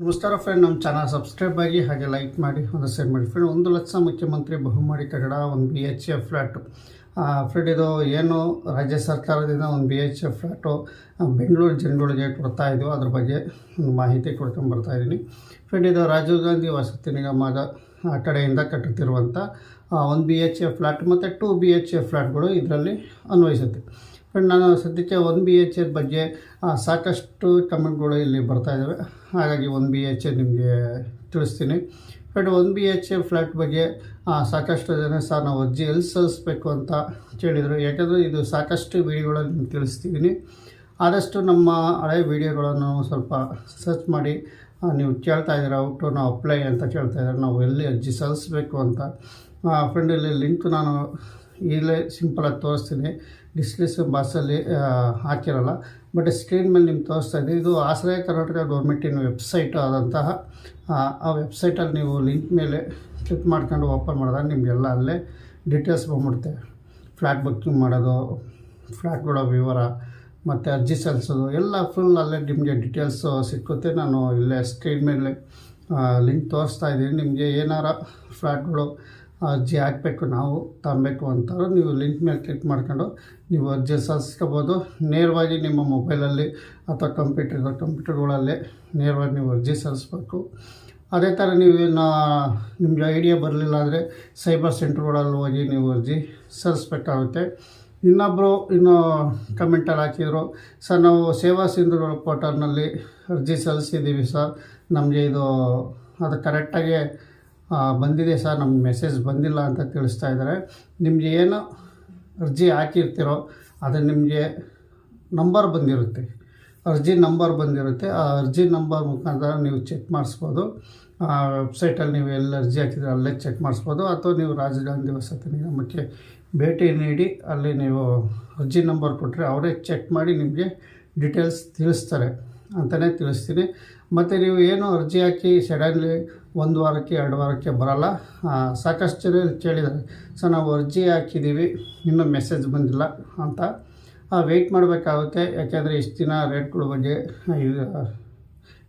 ನಮಸ್ಕಾರ ಫ್ರೆಂಡ್ ನಮ್ಮ channel subscribe ಆಗಿ ಹಾಗೆ ಲೈಕ್ ಮಾಡಿ, ಒಂದು ಶೇರ್ ಮಾಡಿ. ಫ್ರೆಂಡ್ ಒಂದು ಲಕ್ಷ ಮುಖ್ಯಮಂತ್ರಿ ಬಹುಮಾಡಿ ಕಟ್ಟಡ ಒಂದು B H F flat friend ಇದು ಏನು ರಾಜ್ಯ ಸರ್ಕಾರದಿಂದ ಒಂದು B H F flat Bengaluru ಜನಗಳಿಗೆ ಕೊಡ್ತಾ ಇದ್ದೀವಿ ಅದ್ರ ಬಗ್ಗೆ ಮಾಹಿತಿ ಕೊಡ್ಕೊಂಡು ಬರ್ತಾ ಇದ್ದೀನಿ. ಫ್ರೆಂಡ್ ಇದು ರಾಜೀವ್ ಗಾಂಧಿ ವಸತಿ ನಿಗಮದ ಕಡೆಯಿಂದ ಕಟ್ಟುತ್ತಿರುವಂಥ ಒಂದು ಬಿ ಎಚ್ ಎಫ್ ಫ್ಲ್ಯಾಟ್ ಮತ್ತು ಟೂ ಬಿ ಎಚ್ ಎಫ್ ಫ್ಲ್ಯಾಟ್ಗಳು ಇದರಲ್ಲಿ ಅನ್ವಯಿಸುತ್ತೆ. ಫ್ರೆಂಡ್ ನಾನು ಸದ್ಯಕ್ಕೆ ಒಂದು ಬಿ ಎಚ್ ಎಫ್ ಬಗ್ಗೆ ಸಾಕಷ್ಟು ಕಮೆಂಟ್ಗಳು ಇಲ್ಲಿ ಬರ್ತಾ ಇದ್ದಾವೆ ಹಾಗಾಗಿ ಒನ್ ಬಿ ಎಚ್ ನಿಮಗೆ ತಿಳಿಸ್ತೀನಿ. But one B H flat ಬಗ್ಗೆ ಸಾಕಷ್ಟು ಜನ ಸರ್ ನಾವು ಅರ್ಜಿ ಎಲ್ಲಿ ಸಲ್ಲಿಸ್ಬೇಕು ಅಂತ ಕೇಳಿದರು. ಯಾಕಂದರೆ ಇದು ಸಾಕಷ್ಟು ವೀಡಿಯೋಗಳಲ್ಲಿ ನಿಮ್ಗೆ ತಿಳಿಸ್ತಿದ್ದೀನಿ. ಆದಷ್ಟು ನಮ್ಮ ಹಳೆ ವೀಡಿಯೋಗಳನ್ನು ಸ್ವಲ್ಪ ಸರ್ಚ್ ಮಾಡಿ ನೀವು ಕೇಳ್ತಾ ಇದ್ದೀರ ಔಟು ನಾವು ಅಪ್ಲೈ ಅಂತ ಕೇಳ್ತಾ ಇದ್ದಾರೆ. ನಾವು ಎಲ್ಲಿ ಅರ್ಜಿ ಸಲ್ಲಿಸ್ಬೇಕು ಅಂತ ಫ್ರೆಂಡ್ ಇಲ್ಲಿ ಲಿಂಕ್ ನಾನು ಇಲ್ಲೇ ಸಿಂಪಲಾಗಿ ತೋರಿಸ್ತೀನಿ. ಡಿಸ್ಕ್ರಿಪ್ಷನ್ ಬಾಕ್ಸಲ್ಲಿ ಹಾಕಿರಲ್ಲ. ಬಟ್ ಸ್ಕ್ರೀನ್ ಮೇಲೆ ನಿಮ್ಗೆ ತೋರಿಸ್ತಾ ಇದೆ ಇದು ಆಶ್ರಯ ಕರ್ನಾಟಕ ಗೌರ್ಮೆಂಟಿನ ವೆಬ್ಸೈಟ್ ಆದಂತಹ ಆ, ವೆಬ್ಸೈಟಲ್ಲಿ ನೀವು ಲಿಂಕ್ ಮೇಲೆ ಕ್ಲಿಕ್ ಮಾಡ್ಕೊಂಡು ಓಪನ್ ಮಾಡಿದಾಗ ನಿಮಗೆಲ್ಲ ಅಲ್ಲೇ ಡೀಟೇಲ್ಸ್ ಬಂದ್ಬಿಡುತ್ತೆ. ಫ್ಲ್ಯಾಟ್ ಬುಕ್ಕಿಂಗ್ ಮಾಡೋದು ಫ್ಲ್ಯಾಟ್ಗಳ ವಿವರ ಮತ್ತು ಅರ್ಜಿ ಸಲ್ಲಿಸೋದು ಎಲ್ಲ ಫುಲ್ ಅಲ್ಲೇ ನಿಮಗೆ ಡೀಟೇಲ್ಸು ಸಿಕ್ಕುತ್ತೆ. ನಾನು ಇಲ್ಲೇ ಸ್ಕ್ರೀನ್ ಮೇಲೆ ಲಿಂಕ್ ತೋರಿಸ್ತಾ ಇದ್ದೀನಿ. ನಿಮಗೆ ಏನಾರ ಫ್ಲ್ಯಾಟ್ಗಳು ಅರ್ಜಿ ಹಾಕಬೇಕು, ನಾವು ತಗೊಬೇಕು ಅಂತಾರೆ ನೀವು ಲಿಂಕ್ ಮೇಲೆ ಕ್ಲಿಕ್ ಮಾಡ್ಕೊಂಡು ನೀವು ಅರ್ಜಿ ಸಲ್ಲಿಸ್ಕೋಬೋದು. ನೇರವಾಗಿ ನಿಮ್ಮ ಮೊಬೈಲಲ್ಲಿ ಅಥವಾ ಕಂಪ್ಯೂಟರ್, ಕಂಪ್ಯೂಟರ್ಗಳಲ್ಲೇ ನೇರವಾಗಿ ನೀವು ಅರ್ಜಿ ಸಲ್ಲಿಸ್ಬೇಕು. ಅದೇ ಥರ ನೀವು ನಿಮಗೆ ಐಡಿಯಾ ಬರಲಿಲ್ಲ ಅಂದರೆ ಸೈಬರ್ ಸೆಂಟ್ರ್ಗಳಲ್ಲಿ ಹೋಗಿ ನೀವು ಅರ್ಜಿ ಸಲ್ಲಿಸ್ಬೇಕಾಗುತ್ತೆ. ಇನ್ನೊಬ್ಬರು ಇನ್ನೂ ಕಮೆಂಟಲ್ಲಿ ಹಾಕಿದರು, ಸರ್, ನಾವು ಸೇವಾ ಸಿಂಧುಗಳ ಪೋರ್ಟಲ್ನಲ್ಲಿ ಅರ್ಜಿ ಸಲ್ಲಿಸಿದ್ದೀವಿ ಸರ್. ನಮಗೆ ಇದು ಅದು ಕರೆಕ್ಟಾಗಿ ಬಂದಿದೆ ಸರ್ ನಮ್ಮ ಮೆಸೇಜ್ ಬಂದಿಲ್ಲ ಅಂತ ತಿಳಿಸ್ತಾ ಇದ್ದಾರೆ. ನಿಮಗೆ ಏನು ಅರ್ಜಿ ಹಾಕಿರ್ತೀರೋ ಅದು ನಿಮಗೆ ನಂಬರ್ ಬಂದಿರುತ್ತೆ. ಅರ್ಜಿ ನಂಬರ್ ಬಂದಿರುತ್ತೆ. ಆ ಅರ್ಜಿ ನಂಬರ್ ಮುಖಾಂತರ ನೀವು ಚೆಕ್ ಮಾಡಿಸ್ಬೋದು. ಆ ವೆಬ್ಸೈಟಲ್ಲಿ ನೀವು ಎಲ್ಲಿ ಅರ್ಜಿ ಹಾಕಿದ್ರೆ ಅಲ್ಲೇ ಚೆಕ್ ಮಾಡಿಸ್ಬೋದು. ಅಥವಾ ನೀವು ರಾಜಧಾನಿ ಗಾಂಧಿ ವಸತಿ ನಿಗಮಕ್ಕೆ ಭೇಟಿ ನೀಡಿ, ಅಲ್ಲಿ ನೀವು ಅರ್ಜಿ ನಂಬರ್ ಕೊಟ್ಟರೆ ಅವರೇ ಚೆಕ್ ಮಾಡಿ ನಿಮಗೆ ಡೀಟೇಲ್ಸ್ ತಿಳಿಸ್ತಾರೆ. ಅಂತಲೇ ತಿಳಿಸ್ತೀನಿ. ಮತ್ತು ನೀವು ಏನು ಅರ್ಜಿ ಹಾಕಿ ಸಡನ್ಲಿ ಒಂದು ವಾರಕ್ಕೆ, ಎರಡು ವಾರಕ್ಕೆ ಬರೋಲ್ಲ. ಸಾಕಷ್ಟು ಜನ ಕೇಳಿದ್ದಾರೆ. ಸೊ ನಾವು ಅರ್ಜಿ ಹಾಕಿದ್ದೀವಿ. ಇನ್ನೂ ಮೆಸೇಜ್ ಬಂದಿಲ್ಲ ಅಂತ. ವೆಯ್ಟ್ ಮಾಡಬೇಕಾಗುತ್ತೆ. ಯಾಕೆಂದರೆ ಇಷ್ಟು ದಿನ ರೇಟ್ಗಳ ಬಗ್ಗೆ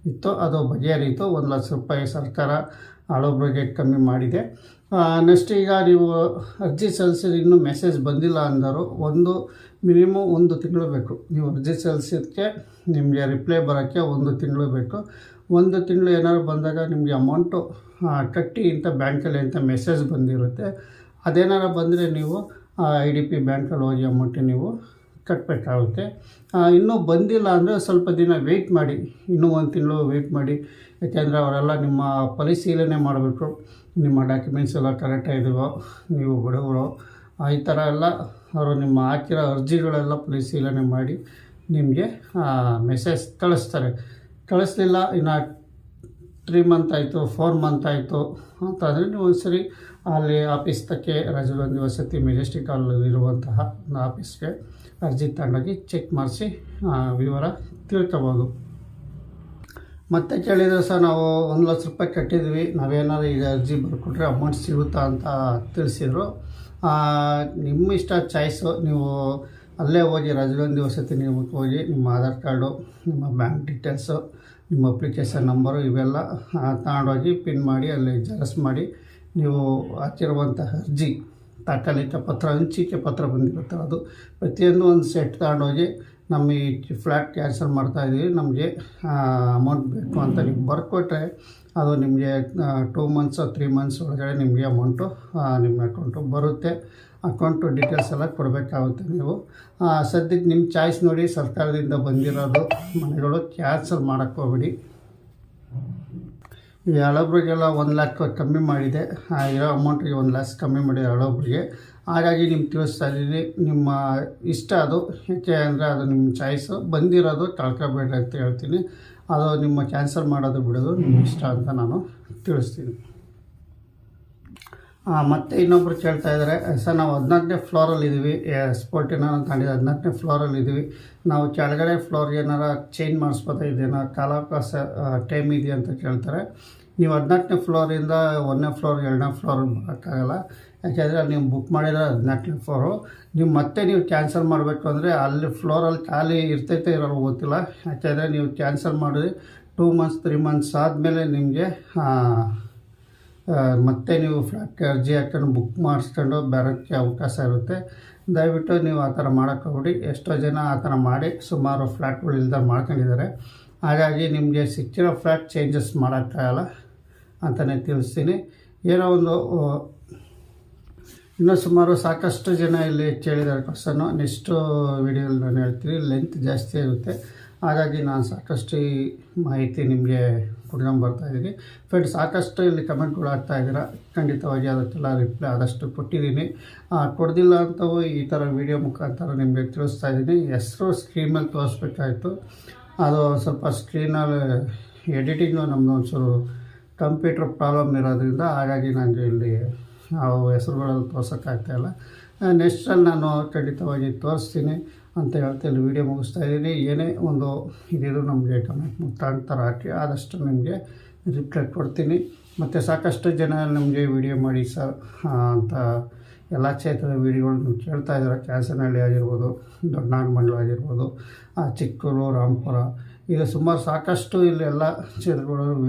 ಇತ್ತು. ಅದು ಬಗೆಹರಿಯಿತು. ಒಂದು ಲಕ್ಷ ರೂಪಾಯಿ ಸರ್ಕಾರ ಹಳಬ್ರಿಗೆ ಕಮ್ಮಿ ಮಾಡಿದೆ. ನೆಕ್ಸ್ಟ್ ಈಗ ನೀವು ಅರ್ಜಿ ಸಲ್ಲಿಸಿದ ಇನ್ನೂ ಮೆಸೇಜ್ ಬಂದಿಲ್ಲ ಅಂದರು. ಒಂದು ಮಿನಿಮಮ್ ಒಂದು ತಿಂಗಳು ಬೇಕು. ನೀವು ಅರ್ಜಿ ಸಲ್ಲಿಸಿದ್ದಕ್ಕೆ ನಿಮಗೆ ರಿಪ್ಲೈ ಬರೋಕ್ಕೆ ಒಂದು ತಿಂಗಳು ಬೇಕು. ಒಂದು ತಿಂಗಳು ಏನಾದ್ರು ಬಂದಾಗ ನಿಮಗೆ ಅಮೌಂಟು ಕಟ್ಟಿ ಇಂಥ ಬ್ಯಾಂಕಲ್ಲಿ ಅಂತ ಮೆಸೇಜ್ ಬಂದಿರುತ್ತೆ. ಅದೇನಾರು ಬಂದರೆ ನೀವು ಐ ಡಿ ಪಿ ಬ್ಯಾಂಕಲ್ಲಿ ಹೋಗಿ ಅಮೌಂಟ್ ನೀವು ಕಟ್ಟಬೇಕಾಗುತ್ತೆ ಇನ್ನೂ ಬಂದಿಲ್ಲ ಅಂದರೆ ಸ್ವಲ್ಪ ದಿನ ವೆಯ್ಟ್ ಮಾಡಿ. ಇನ್ನೂ ಒಂದು ತಿಂಗಳು ವೆಯ್ಟ್ ಮಾಡಿ. ಯಾಕೆಂದರೆ ಅವರೆಲ್ಲ ನಿಮ್ಮ ಪರಿಶೀಲನೆ ಮಾಡಬೇಕು. ನಿಮ್ಮ ಡಾಕ್ಯುಮೆಂಟ್ಸ್ ಎಲ್ಲ ಕರೆಕ್ಟಾಗಿದೆಯೋ ನೀವು ಬಡವರು ಈ ಥರ ಎಲ್ಲ ಅವರು ನಿಮ್ಮ ಹಾಕಿರೋ ಅರ್ಜಿಗಳೆಲ್ಲ ಪರಿಶೀಲನೆ ಮಾಡಿ ನಿಮಗೆ ಮೆಸೇಜ್ ಕಳಿಸ್ತಾರೆ. ಕಳಿಸ್ಲಿಲ್ಲ, ಇನ್ನು ತ್ರೀ ಮಂತ್ ಆಯಿತು ಫೋರ್ ಮಂತ್ ಆಯಿತು ಅಂತಂದರೆ ನೀವು ಒಂದ್ಸರಿ ಅಲ್ಲಿ ಆಫೀಸ್ ತಕ್ಕೆ ರಾಜೀವ್ ವಸತಿ ಮೆಜೆಸ್ಟಿಕ್ ಇರುವಂತಹ ಒಂದು ಆಫೀಸ್ಗೆ ಅರ್ಜಿ ತಗೊಂಡೋಗಿ ಚೆಕ್ ಮಾಡಿಸಿ ವಿವರ ತಿಳ್ಕೊಬೋದು. ಮತ್ತೆ ಕೇಳಿದರೆ ಸರ್, ನಾವು ಒಂದು ಲಕ್ಷ ರೂಪಾಯಿ ಕಟ್ಟಿದ್ವಿ. ನಾವೇನಾದ್ರು ಈಗ ಅರ್ಜಿ ಬರ್ಕೊಟ್ರೆ ಅಮೌಂಟ್ ಸಿಗುತ್ತಾ ಅಂತ ತಿಳಿಸಿದರು. ನಿಮ್ಮ ಇಷ್ಟ ಚಾಯ್ಸು ನೀವು ಅಲ್ಲೇ ಹೋಗಿ ರಾಜೀವ್ ವಸತಿ ನಿಯಮಕ್ಕೆ ಹೋಗಿ, ನಿಮ್ಮ ಆಧಾರ್ ಕಾರ್ಡು, ನಿಮ್ಮ ಬ್ಯಾಂಕ್ ಡೀಟೇಲ್ಸು ನಿಮ್ಮ ಅಪ್ಲಿಕೇಶನ್ ನಂಬರು ಇವೆಲ್ಲ ತಗೊಂಡೋಗಿ ಪಿನ್ ಮಾಡಿ, ಅಲ್ಲಿ ಜೆರಾಕ್ಸ್ ಮಾಡಿ ನೀವು ಹಾಕಿರುವಂತಹ ಅರ್ಜಿ, ತಾತ್ಕಾಲಿಕ ಪತ್ರ, ಹಂಚಿಕೆ ಪತ್ರ ಬಂದಿರುತ್ತೆ. ಅದು ಪ್ರತಿಯೊಂದು ಒಂದು ಸೆಟ್ ತಗೊಂಡೋಗಿ ನಮ್ಮ ಈ ಫ್ಲ್ಯಾಟ್ ಕ್ಯಾನ್ಸಲ್ ಮಾಡ್ತಾಯಿದ್ದೀವಿ ನಮಗೆ ಅಮೌಂಟ್ ಬೇಕು ಅಂತ ನೀವು ಬರ್ಕೊಟ್ರೆ ಅದು ನಿಮಗೆ ಟೂ ಮಂತ್ಸ್ ತ್ರೀ ಮಂತ್ಸ್ ಒಳಗಡೆ ನಿಮಗೆ ಅಮೌಂಟು ನಿಮ್ಮ ಅಕೌಂಟು ಬರುತ್ತೆ. ಅಕೌಂಟು ಡೀಟೇಲ್ಸ್ ಎಲ್ಲ ಕೊಡಬೇಕಾಗುತ್ತೆ ನೀವು. ಸದ್ಯಕ್ಕೆ ನಿಮ್ಮ ಚಾಯ್ಸ್ ನೋಡಿ ಸರ್ಕಾರದಿಂದ ಬಂದಿರೋದು ಮನೆಗಳು ಕ್ಯಾನ್ಸಲ್ ಮಾಡೋಕ್ಕೆ ಹೋಗ್ಬೇಡಿ. ಹಳಬ್ರಿಗೆಲ್ಲ ಒಂದು ಲ್ಯಾಕ್ ಕಮ್ಮಿ ಮಾಡಿದೆ. ಇರೋ ಅಮೌಂಟಿಗೆ ಒಂದು ಲ್ಯಾಕ್ಸ್ ಕಮ್ಮಿ ಮಾಡಿದೆ ಹಳಬ್ರಿಗೆ. ಹಾಗಾಗಿ ನಿಮ್ಗೆ ತಿಳಿಸ್ತಾ ಇದ್ದೀನಿ, ನಿಮ್ಮ ಇಷ್ಟ ಅದು. ಏಕೆ ಅಂದರೆ ಅದು ನಿಮ್ಮ ಚಾಯ್ಸು ಬಂದಿರೋದು ಕಳ್ಕೊಬೇಡ್ರಿ ಅಂತ ಹೇಳ್ತೀನಿ. ಅದು ನಿಮ್ಮ ಕ್ಯಾನ್ಸಲ್ ಮಾಡೋದು ಬಿಡೋದು ನಿಮ್ಮ ಇಷ್ಟ ಅಂತ ನಾನು ತಿಳಿಸ್ತೀನಿ. ಮತ್ತು ಇನ್ನೊಬ್ರು ಕೇಳ್ತಾ ಇದ್ದಾರೆ ಸರ್ ನಾವು ಹದಿನಾಲ್ಕನೇ ಫ್ಲೋರಲ್ಲಿದ್ದೀವಿ ಸ್ಪೋರ್ಟಿನ ತಗೊಂಡಿದ್ದು ಹದಿನಾಲ್ಕನೇ ಫ್ಲೋರಲ್ಲಿ ಇದ್ದೀವಿ ನಾವು ಕೆಳಗಡೆ ಫ್ಲೋರ್ಗೆ ಏನಾರ ಚೇಂಜ್ ಮಾಡಿಸ್ಬೋದಾ, ಇದೇನೋ ಕಾಲಾವಕಾಶ ಟೈಮ್ ಇದೆಯಾ ಅಂತ ಕೇಳ್ತಾರೆ. ನೀವು ಹದಿನಾಲ್ಕನೇ ಫ್ಲೋರಿಂದ ಒಂದನೇ ಫ್ಲೋರ್ ಎರಡನೇ ಫ್ಲೋರ್ ಮಾಡೋಕ್ಕಾಗಲ್ಲ ಯಾಕೆಂದರೆ ನೀವು ಬುಕ್ ಮಾಡಿರೋ ಹದಿನಾಲ್ಕನೇ ಫ್ಲೋರು ನೀವು ಮತ್ತೆ ನೀವು ಕ್ಯಾನ್ಸಲ್ ಮಾಡಬೇಕು ಅಂದರೆ ಅಲ್ಲಿ ಫ್ಲೋರಲ್ಲಿ ಖಾಲಿ ಇರ್ತೈತೆ ಇರೋಲ್ಲ ಗೊತ್ತಿಲ್ಲ. ಯಾಕೆಂದರೆ ನೀವು ಕ್ಯಾನ್ಸಲ್ ಮಾಡಿದ್ರೆ ಟೂ ಮಂತ್ಸ್ ತ್ರೀ ಮಂತ್ಸ್ ಆದಮೇಲೆ ನಿಮಗೆ ಮತ್ತೆ ನೀವು ಫ್ಲಾಟ್ಗೆ ಅರ್ಜಿ ಹಾಕೊಂಡು ಬುಕ್ ಮಾಡಿಸ್ಕೊಂಡು ಬರೋಕ್ಕೆ ಅವಕಾಶ ಇರುತ್ತೆ. ದಯವಿಟ್ಟು ನೀವು ಆ ಥರ ಮಾಡೋಕ್ಕೆ ಹೋಗ್ಬಿಡಿ. ಎಷ್ಟೋ ಜನ ಆ ಥರ ಮಾಡಿ ಸುಮಾರು ಫ್ಲ್ಯಾಟ್ಗಳು ಇಲ್ದ ಮಾಡ್ಕೊಂಡಿದ್ದಾರೆ. ಹಾಗಾಗಿ ನಿಮಗೆ ಸಿಕ್ಕಿರೋ ಫ್ಲ್ಯಾಟ್ ಚೇಂಜಸ್ ಮಾಡೋಕ್ಕಾಗಲ್ಲ. ಅಂತಲೇ ತಿಳಿಸ್ತೀನಿ. ಏನೋ ಒಂದು ಇನ್ನೂ ಸುಮಾರು ಸಾಕಷ್ಟು ಜನ ಇಲ್ಲಿ ಕೇಳಿದ್ದಾರೆ ಕ್ವಶನ್ನು ನೆಕ್ಸ್ಟು ವೀಡಿಯೋದಲ್ಲಿ ನಾನು ಹೇಳ್ತೀನಿ. ಲೆಂತ್ ಜಾಸ್ತಿ ಇರುತ್ತೆ. ಹಾಗಾಗಿ ನಾನು ಸಾಕಷ್ಟು ಮಾಹಿತಿ ನಿಮಗೆ ಕೊಡ್ಕೊಂಡು ಬರ್ತಾಯಿದ್ದೀನಿ ಫ್ರೆಂಡ್ಸ್ ಸಾಕಷ್ಟು ಇಲ್ಲಿ ಕಮೆಂಟ್ಗಳು ಆಗ್ತಾ ಇದ್ದೀರಾ? ಖಂಡಿತವಾಗಿ ಅದಕ್ಕೆಲ್ಲ ರಿಪ್ಲೈ ಆದಷ್ಟು ಕೊಟ್ಟಿದ್ದೀನಿ. ಕೊಡದಿಲ್ಲ ಅಂತವು ಈ ಥರ ವೀಡಿಯೋ ಮುಖಾಂತರ ನಿಮಗೆ ತಿಳಿಸ್ತಾ ಇದ್ದೀನಿ. ಹೆಸರು ಸ್ಕ್ರೀನಲ್ಲಿ ತೋರಿಸ್ಬೇಕಾಯ್ತು. ಅದು ಸ್ವಲ್ಪ ಸ್ಕ್ರೀನಲ್ಲಿ ಎಡಿಟಿಂಗು ನಮ್ಮದು ಒಂಚೂರು ಕಂಪ್ಯೂಟರ್ ಪ್ರಾಬ್ಲಮ್ ಇರೋದ್ರಿಂದ ಹಾಗಾಗಿ ನಾನು ಇಲ್ಲಿ ಅವು ಹೆಸರುಗಳಲ್ಲಿ ತೋರ್ಸೋಕ್ಕಾಗ್ತಾಯಿಲ್ಲ ನೆಕ್ಸ್ಟಲ್ಲಿ ನಾನು ಖಂಡಿತವಾಗಿ ತೋರಿಸ್ತೀನಿ ಅಂತ ಹೇಳ್ತಾ ಇಲ್ಲಿ ವೀಡಿಯೋ ಮುಗಿಸ್ತಾ ಇದ್ದೀನಿ. ಏನೇ ಒಂದು ಇದಿದ್ರು ನಮಗೆ ಕಮೆಂಟ್ ಮುಖಾಂತರ ಹಾಕಿ, ಆದಷ್ಟು ನಿಮಗೆ ರಿಪ್ಲೈ ಕೊಡ್ತೀನಿ. ಮತ್ತು ಸಾಕಷ್ಟು ಜನ ನಮಗೆ ವಿಡಿಯೋ ಮಾಡಿ ಸರ್ ಅಂತ ಎಲ್ಲ ಕ್ಷೇತ್ರದ ವೀಡಿಯೋಗಳು ಕೇಳ್ತಾ ಇದ್ದಾರೆ. ಕ್ಯಾಸನಹಳ್ಳಿ ಆಗಿರ್ಬೋದು ದೊಡ್ಡನಾಗಮಂಡ್ಲ ಆಗಿರ್ಬೋದು ಚಿಕ್ಕೂರು, ರಾಮಪುರ. ಈಗ ಸುಮಾರು ಸಾಕಷ್ಟು ಇಲ್ಲಿ ಎಲ್ಲ ಕ್ಷೇತ್ರಗಳಲ್ಲೂ ವೀಡಿಯೋ